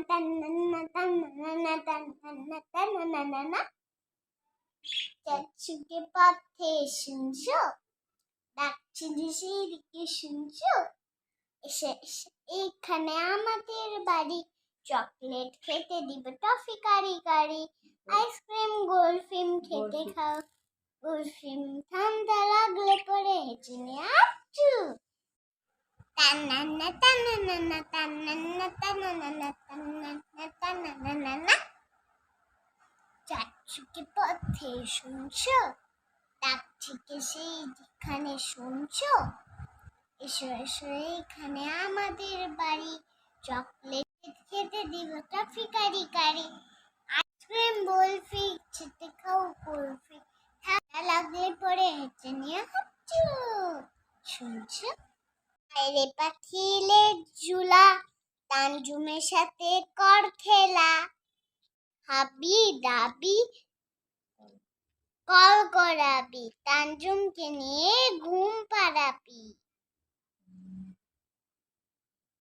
তান্নানা তান্নানা তান্নানা তান্নানা তান্নানা শুনছো এসে এইখানে আমাদের বাড়ি চকলেট খেতে দিব টফি কারি কারি আইসক্রিম গোলফিম খেতে খাও গোলফিম ঠান্ডা লাগলে পরে হেঁচে নিয়ে আচ্ছু তান্নানা তান্নানা তান্নানা তান্নানা তান্নানা তান্নানা চারদিকে পথে শুনছো ডাকছিকে সেই যেখানে শুনছো এসো এসো এইখানে আমাদের বাড়ি চকলেট খেতে দিব টফি কারি কারি আইসক্রিম বলফি খেতে খাও কুলফি ঠান্ডা লাগলে পরে হেঁচে নিয়ে হাঁচু শুনছো বাইরে পাখিলে ঝুলা তানজুমের সাথে কর খেলা। হাবি দাবি কল করাবি। তানজুমকে নিয়ে ঘুম